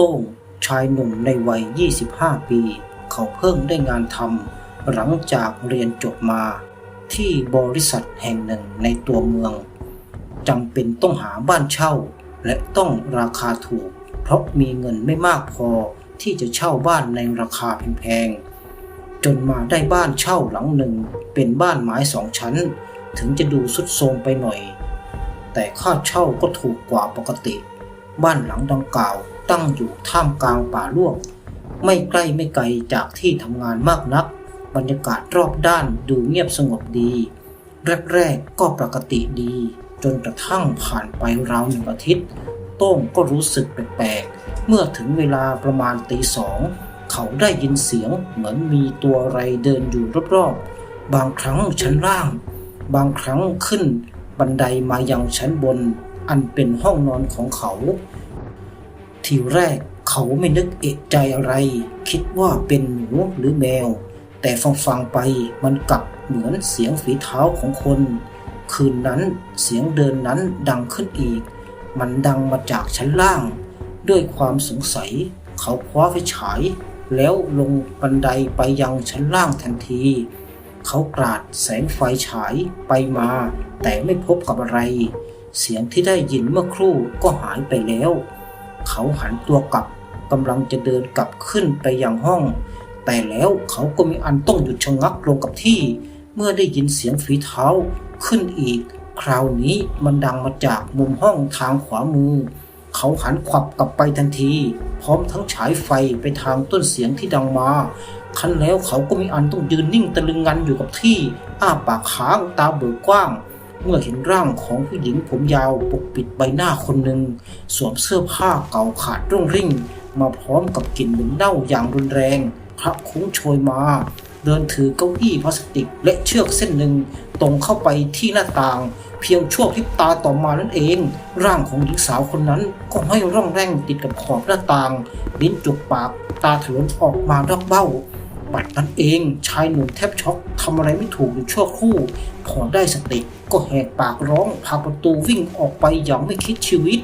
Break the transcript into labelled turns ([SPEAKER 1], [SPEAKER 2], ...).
[SPEAKER 1] โต้งชายหนุ่มในวัย 25 ปี เขาเพิ่งได้งานทำหลังจากเรียนจบมา ที่บริษัทแห่งหนึ่งในตัวเมืองจำเป็นต้องหาบ้านเช่า และต้องราคาถูก เพราะมีเงินไม่มากพอที่จะเช่าบ้านในราคาแพงๆจนมาได้บ้านเช่าหลังหนึ่งเป็นบ้านไม้สองชั้น ถึงจะดูสุดโทรมไปหน่อย แต่ค่าเช่าก็ถูกกว่าปกติ บ้านหลังดังกล่าว ตั้งอยู่ท่ามกลางป่าลวกไม่ใกล้ไม่ไกลจากที่ทำงานมากนัก บรรยากาศรอบด้านดูเงียบสงบดี แรกๆก็ปกติดี จนกระทั่งผ่านไปราวหนึ่งอาทิตย์ โต้งก็รู้สึกแปลกๆ เมื่อถึงเวลาประมาณตีสอง เขาได้ยินเสียงเหมือนมีตัวอะไรเดินอยู่รอบๆ บางครั้งชั้นล่าง บางครั้งขึ้นบันไดมายังชั้นบน อันเป็นห้องนอนของเขา ทีแรกเขาไม่นึกเอะใจอะไร คิดว่าเป็นหนูหรือแมว แต่ฟังฟังๆไปมันกลับเหมือนเสียงฝีเท้าของคน คืนนั้นเสียงเดินนั้นดังขึ้นอีก มันดังมาจากชั้นล่าง ด้วยความสงสัย เขาคว้าไฟฉาย แล้วลงบันไดไปยังชั้นล่างทันที เขากราดแสงไฟฉายไปมา แต่ไม่พบกับอะไร เสียงที่ได้ยินเมื่อครู่ก็หายไปแล้ว เขาหันตัวกลับกำลังจะเดินกลับขึ้นไปยังห้อง แต่แล้วเขาก็มีอันต้องหยุดชะงักลงกับที่ เมื่อได้ยินเสียงฝีเท้าขึ้นอีก คราวนี้มันดังมาจากมุมห้องทางขวามือ เขาหันขวับกลับไปทันที พร้อมทั้งฉายไฟไปทางต้นเสียงที่ดังมาคันแล้วเขาก็มีอันต้องยืนนิ่งตะลึงงันอยู่กับที่ อ้าปากค้างตาเบิกกว้าง เมื่อเห็นร่างของผู้หญิงผมยาวปกปิดใบหน้าคนหนึ่งสวมเสื้อผ้าเก่าขาดร่งริ่ง มาพร้อมกับกลิ่นเหม็นเน่าอย่างรุนแรงพระคุ้งโชยมา เดินถือเก้าอี้พลาสติกและเชือกเส้นหนึ่งตรงเข้าไปที่หน้าต่าง เพียงชั่วพริบตาต่อมานั่นเอง ร่างของหญิงสาวคนนั้นก็ห้อยร่องแร่งติดกับขอบหน้าต่าง ลิ้นจุกปากตาถลนออกมานอกเบ้า บัดนั้นเองชายหนุ่มแทบช็อกทำอะไรไม่ถูกอยู่ชั่วครู่พอได้สติก็แหกปากร้องพาประตูวิ่งออกไปอย่างไม่คิดชีวิต